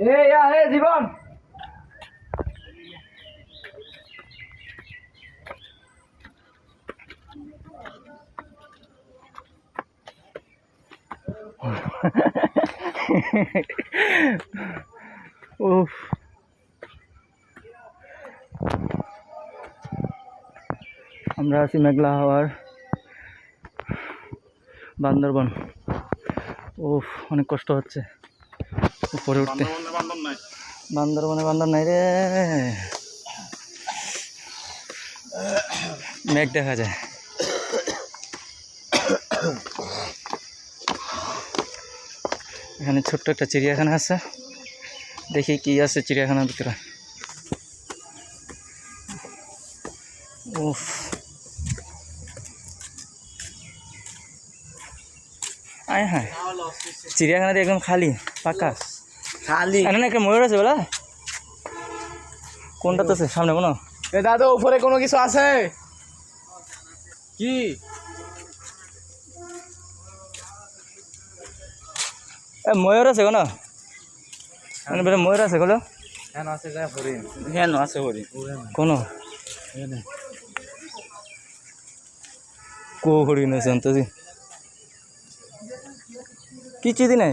এ ইয়া এ জীবন উফ আমরা আছি মেঘলা হাওয়ার বান্দরবন উফ অনেক কষ্ট হচ্ছে উপরে উঠতে বান্দরবনে বান্দর নাই রে। মেঘ দেখা যায়। এখানে ছোট্ট একটা চিড়িয়াখানা আছে। দেখি কি আছে চিড়িয়াখানার ভিতরে। উফ। আয় হ্যাঁ। চিড়িয়াখানা দিয়ে একদম খালি, পাকা। খালি। এখানে একটা ময়ূর আছে বলা? কোনটা তো সামনে কোনো এ দাদা উপরে কোনো কিছু আছে? কি? এ ময়ূর আছে কোনো? মানে ময়ূর আছে কোনো? হ্যাঁ আছে গায়ে হরিণ। হ্যাঁ আছে হরিণ। কোনো? কো হরিণ আছে অন্তজি। কি চিদি নাই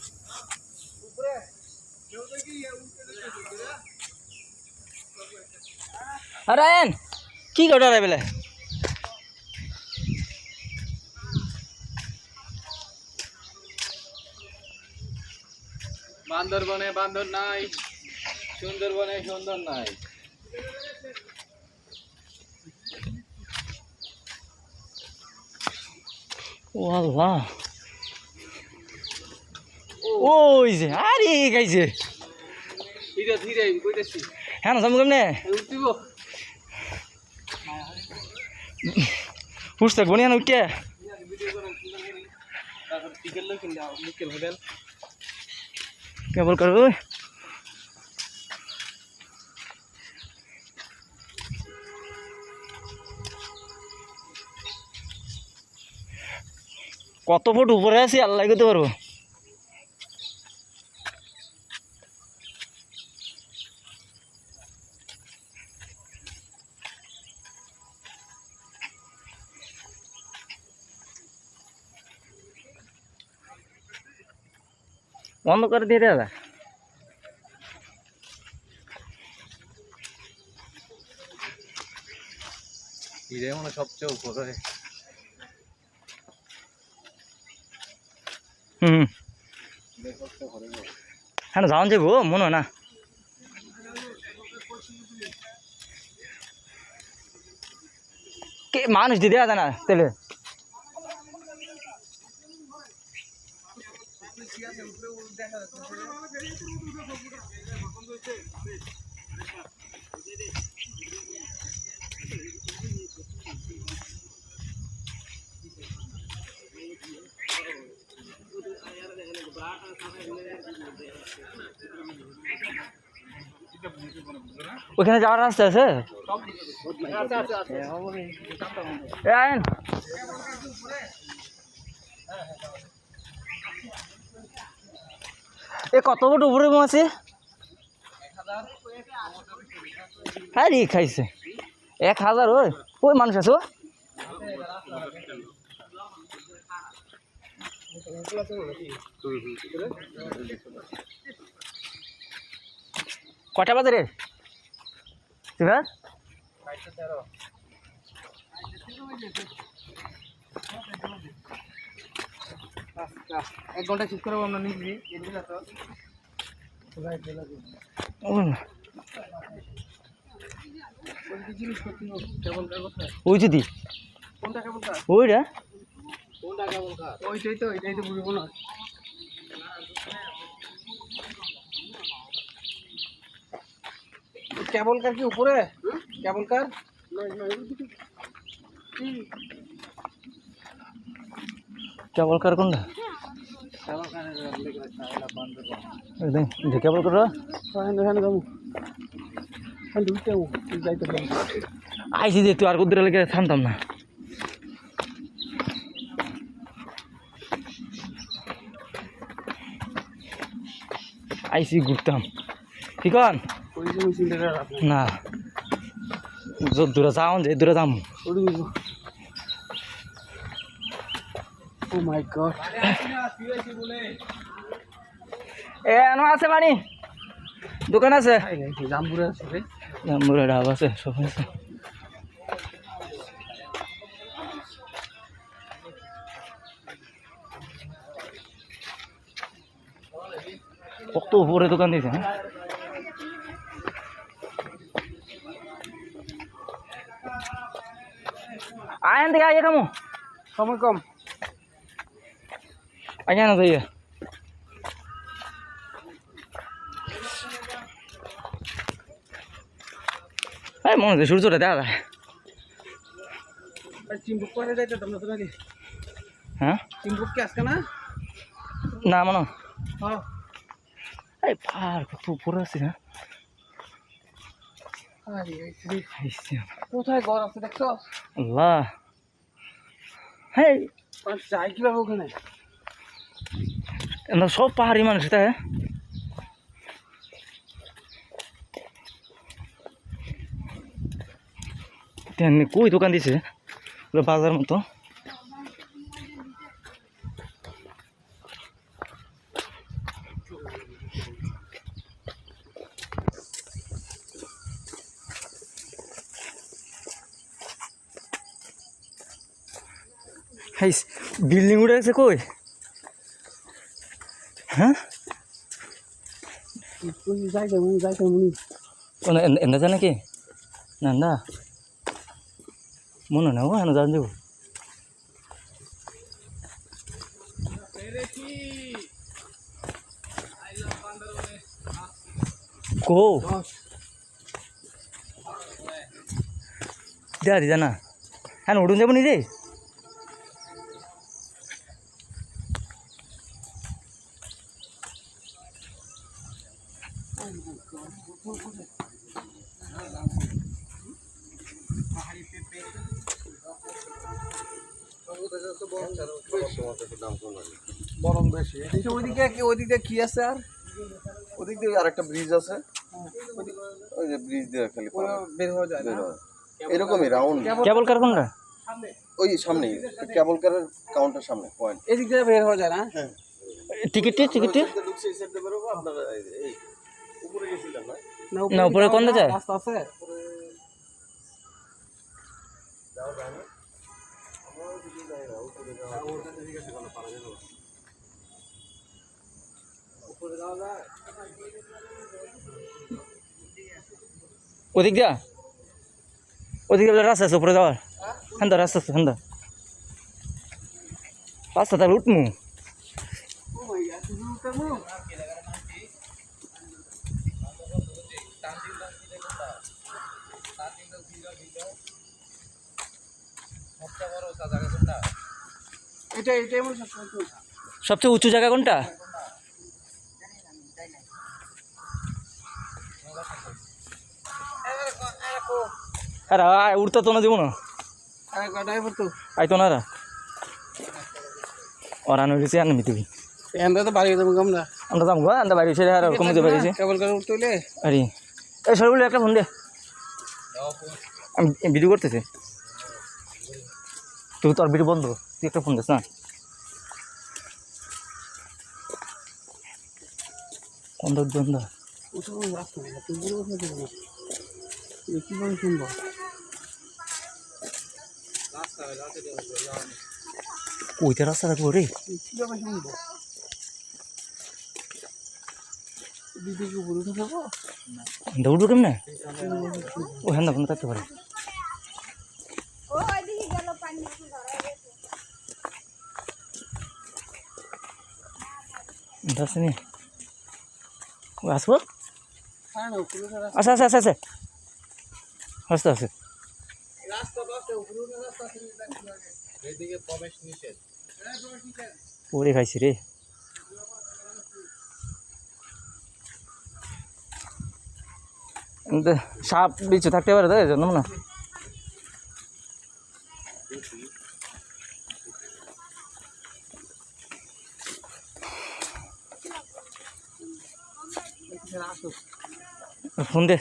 আয়ন কি কথা রে বেলে? বান্দরবনে বান্দর নাই সুন্দরবনে সুন্দর নাই। ওই যে আরে গাইছে। ধীরে ধীরে কইতেছি। হ্যাঁ না সামু কেমনে উঠিব। উঠছে না উঠে কেবল কার কত ফুট উপরে আছি আল্লাহ করতে পারব? বন্ধ করে দিয়ে দাদা। হিরে মনে সবচেয়ে উপরে। হুম হ্যাঁ যাওয়া যাব মনে না। কে মানুষ দিতে আছে না তেলে? ওখানে যাওয়ার রাস্তা আছে আয়েন এ কত ফুট উপরে আছে হ্যাঁ খাইছে। এক হাজার, ওই ওই মানুষ আছে? কটা বাজে রে? এবার? এক ঘণ্টা শেষ করব আমরা কথা ওই যদি ওইটা? ওইটাই তো এটাই তো বুঝব না। কেবল কার কি উপরে? কেবল কার? কেবল কার কোনটা? যে কেবল কার। আইসি যে তুই আর কুদ্দুর লেগে থামতাম না। আইসি ঘুরতাম। ঠিক না। যত দূরে যাও, যে দূরে যাম। ও মাই গড এ এনো আছে পানি দোকান আছে? জাম্বুরা আছে রে। জাম্বুরা ডাব আছে সব আছে। কত উপরে দোকান দিয়েছে হ্যাঁ? আয়ন থেকে আইয়ে কামো। সময় কম। না যাইয়া এই মনে হচ্ছে সূর্যটা দেখা যায় হ্যাঁ না না মনে এই পার কত উপরে আছে। আইসি কোথায় ঘর আছে দেখছ আল্লাহ হ্যাঁ যাই কীভাবে ওখানে এরা সব পাহাড়ি মানুষ তাই? কই দোকান দিছে? বাজার মতো। বিল্ডিং উঠে গেছে কই? হ্যাঁ তুমি যাইতে মুনি যাইতে মুনি কোন এনে জানে কি না না মনে না ও এনে জান যাব কো দেয়া দি জানা হ্যাঁ উঠুন যাব নি রে গরম বেশি ওইদিকে ওইদিকে কি আছে আর? ওদিক দিয়ে আরেকটা ব্রিজ আছে। ওই যে ব্রিজ দিয়ে খালি বের হয়ে যায় না। এরকমই রাউন্ড কেবল কার কোনটা ওই সামনেই কেবল কারের কাউন্টার সামনে পয়েন্ট এদিক দিয়ে বের হয়ে যায় না? টিকিটটি টিকিটটি আপনারা এই যে- এই উপরে গেছিলাম না না, উপরে কোন দিকে যায়? রাস্তা আছে ওদিক দিয়া ওদিক দিয়ে রাস্তা আছে উপরে যাওয়ার হ্যাঁ রাস্তা আছে হ্যাঁ রাস্তা তার উঠমু এটা এটাই মনে সবচেয়ে উঁচু জায়গা কোনটা? আরে উঠতে তো না যাব না। তো? আইতো না রা। ওরা নইছে আনবি তুই আমরা তো বাড়ি যাব আমরা আমরা যাব গো বাড়ি ছেড়ে আর কমে যাবে কেবল করে উঠতে হইলে? আরে এই সরগুলো একটা ফোন দে। আমি ভিডিও করতেছি। তুই তোর ভিডিও বন্ধ তুই একটা ফোন দিস না বন্ধ? বন্ধ রাস্তা নেই তুই বলে কথা দেবো না কীভাবে শুনব ওইটা রাস্তা থাকব রে দৌড়বো কেমনে? ও হ্যাঁ ফোন থাকতে পারে। ও আসব? আচ্ছা আচ্ছা আচ্ছা আচ্ছা আস্তে আস্তে। পরে খাইছি রে। সাপ বিচু থাকতে পারে তো এই জন্য না ফোন দে।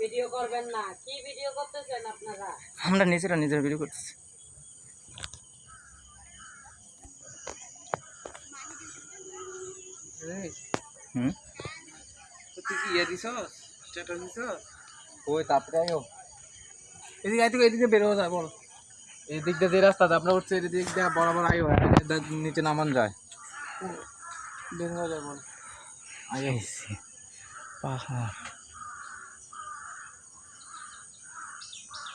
ভিডিও করবেন না। কি ভিডিও করতেছেন আপনারা? আমরা নিজেরা নিজেরা ভিডিও করতেছি। এই। হুম? তুই কি ইয়ে দিছস? স্ট্যাটাস দিছস? ওই তারপরে আয়ো। এদিকে আই থেকে এদিকে বেরোনো যায় বল। এই দিক দিয়ে যে রাস্তাতে আপনার হচ্ছে এদিক দিয়ে বরাবর আই হয় নিচে নামান যায়। বের যায় বল। আইসি পাহাড়।